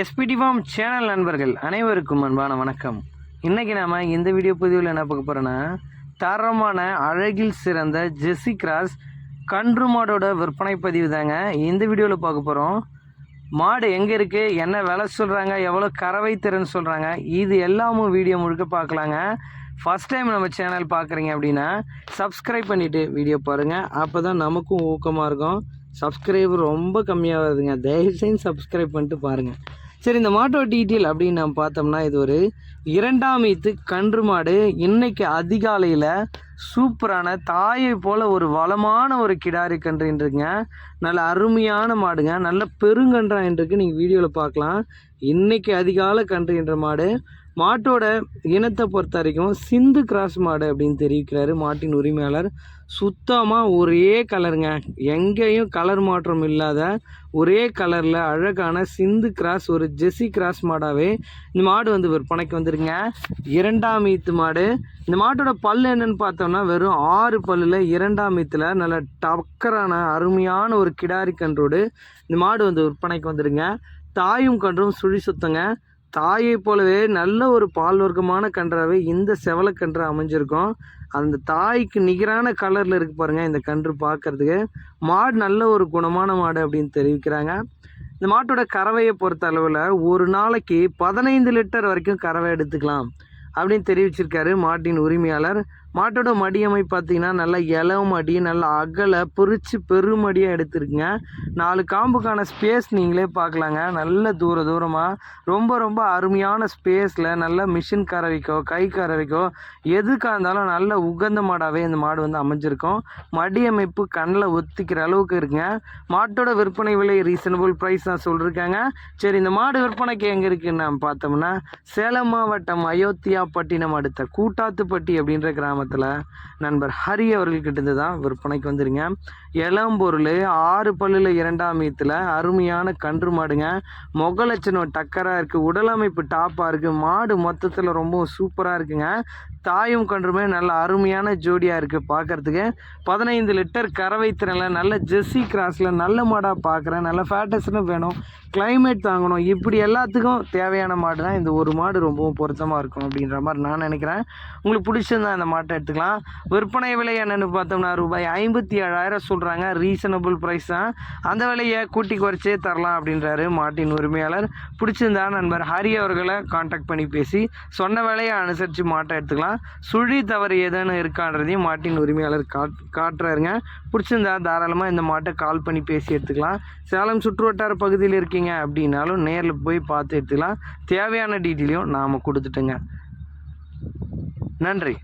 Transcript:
SPD form channel நண்பர்கள் அனைவருக்கும் அன்பான வணக்கம். இன்றைக்கி நாம் இந்த வீடியோ பதிவில் என்ன பார்க்க போகிறோன்னா தரமான அழகில் சிறந்த ஜெஸ்ஸி கிராஸ் கன்று மாடோட விற்பனை பதிவு தாங்க. இந்த வீடியோவில் பார்க்க போகிறோம் மாடு எங்கே இருக்குது என்ன விலை சொல்கிறாங்க எவ்வளோ கறவை திறன் சொல்கிறாங்க இது எல்லாமும் வீடியோ முழுக்க பார்க்கலாங்க. ஃபஸ்ட் டைம் நம்ம சேனல் பார்க்குறீங்க அப்படின்னா சப்ஸ்கிரைப் பண்ணிவிட்டு வீடியோ பாருங்கள் அப்போ தான் நமக்கும் ஊக்கமாக இருக்கும். சப்ஸ்கிரைபர் ரொம்ப கம்மியாகுதுங்க. தயவு தயவுசெய்து சப்ஸ்கிரைப் பண்ணிட்டு பாருங்கள் சரி இந்த மாட்டோ டீட்டெயில் அப்படின்னு நம்ம பார்த்தோம்னா இது ஒரு இரண்டாம் ஈத்து கன்று மாடு. இன்னைக்கு அதிகாலையில் சூப்பரான தாயை போல் ஒரு வளமான ஒரு கிடாரி கன்றுன்றிருங்க நல்ல அருமையான மாடுங்க. நல்ல பெருங்கன்றா இருக்கு நீங்கள் வீடியோவில் பார்க்கலாம். இன்னைக்கு அதிகாலை கன்றுன்ற மாடு. மாட்டோட இனத்தை பொறுத்த வரைக்கும் சிந்து கிராஸ் மாடு அப்படின்னு தெரிவிக்கிறாரு மாட்டின் உரிமையாளர். சுத்தமாக ஒரே கலருங்க. எங்கேயும் கலர் மாற்றம் இல்லாத ஒரே கலரில் அழகான சிந்து கிராஸ் ஒரு ஜெஸி கிராஸ் மாடாகவே இந்த மாடு வந்து விற்பனைக்கு வந்துருங்க இரண்டாம் ஈத்து மாடு. இந்த மாட்டோட பல் என்னன்னு பார்த்தோம்னா வெறும் ஆறு பல்லில் இரண்டாம் ஈத்தில் நல்ல டக்கரான அருமையான ஒரு கிடாரி கன்றோடு இந்த மாடு வந்து விற்பனைக்கு வந்துருங்க தாயும் கன்றும் சுழி சுத்தங்க. தாயை போலவே நல்ல ஒரு பால் வர்க்கமான கன்றாவே இந்த செவலக்கன்று அமைஞ்சிருக்கும். அந்த தாய்க்கு நிகரான கலரில் இருக்கு பாருங்கள் இந்த கன்று பார்க்கறதுக்கு. மாடு நல்ல ஒரு குணமான மாடு அப்படின்னு தெரிவிக்கிறாங்க. இந்த மாட்டோட கறவையை பொறுத்த அளவில் ஒரு நாளைக்கு பதினைந்து லிட்டர் வரைக்கும் கறவை எடுத்துக்கலாம் அப்படின்னு தெரிவிச்சிருக்காரு மாட்டின் உரிமையாளர் மாட்டோட மடியமை பார்த்தீங்கன்னா நல்ல இலவு மடி நல்ல அகலை பொறிச்சு பெருமடியாக எடுத்துருக்குங்க. நாலு காம்புக்கான ஸ்பேஸ் நீங்களே பார்க்கலாங்க. நல்ல தூர தூரமாக ரொம்ப ரொம்ப அருமையான ஸ்பேஸில் நல்ல மிஷின் கறவைக்கோ கை கறவைக்கோ எதுக்காக இருந்தாலும் நல்ல உகந்த மாடாகவே இந்த மாடு வந்து அமைஞ்சிருக்கும். மடி அமைப்பு கண்ணில் ஒத்திக்கிற அளவுக்கு இருக்குங்க. மாட்டோட விற்பனை விலை ரீசனபிள் ப்ரைஸ் தான் சொல்லியிருக்காங்க சரி இந்த மாடு விற்பனைக்கு எங்கே இருக்குன்னு நம்ம பார்த்தோம்னா சேலம் மாவட்டம் அயோத்தியா பட்டினம் அடுத்த கூட்டாத்துப்பட்டி அப்படின்ற கிராமம் கிராமத்தில் நண்பர் ஹரி அவர்கள்கிட்ட தான் விற்பனைக்கு வந்துருங்க. இளம்பொருள் ஆறு பல்லில் இரண்டாம் ஈத்தில் அருமையான கன்று மாடுங்க. முகலட்சணம் டக்கராக இருக்குது உடலமைப்பு டாப்பாக இருக்குது மாடு மொத்தத்தில் ரொம்ப சூப்பராக இருக்குங்க. தாயும் கன்றுமே நல்ல அருமையான ஜோடியாக இருக்குது பார்க்குறதுக்கு பதினைந்து லிட்டர் கறவை திறனில் நல்ல ஜெர்சி கிராஸில் நல்ல மாடாக பார்க்குறேன் நல்ல ஃபேட்டஸ்னு வேணும். கிளைமேட் தாங்கணும். இப்படி எல்லாத்துக்கும் தேவையான மாடு தான் இந்த ஒரு மாடு ரொம்பவும் பொருத்தமாக இருக்கும் அப்படின்ற மாதிரி நான் நினைக்கிறேன். உங்களுக்கு பிடிச்சிருந்தா அந்த மாட்டை எடுத்துக்கலாம். விற்பனை விலை என்னென்னு பார்த்தோம்னா ரூபாய் ஐம்பத்தி ஏழாயிரம் சொல்கிறாங்க ரீசனபிள் ப்ரைஸ் தான். அந்த விலையை கூட்டி குறைச்சே தரலாம் அப்படின்றாரு மாட்டின் உரிமையாளர். பிடிச்சிருந்தா நண்பர் ஹரி அவர்களை காண்டாக்ட் பண்ணி பேசி சொன்ன விலையை அனுசரித்து மாட்டை எடுத்துக்கலாம். சுழி தவறு ஏதேனும் இருக்கான்றதையும் மாட்டின் உரிமையாளர் காட் காட்டுறாருங்க. பிடிச்சிருந்தா தாராளமாக இந்த மாட்டை கால் பண்ணி பேசி எடுத்துக்கலாம். சேலம் சுற்றுவட்டார பகுதியில் இருக்கீங்க அப்படின்னாலும் நேரில் போய் பார்த்து எடுத்துக்கலாம். தேவையான டீட்டெயிலையும் நாம் கொடுத்துட்டுங்க. நன்றி.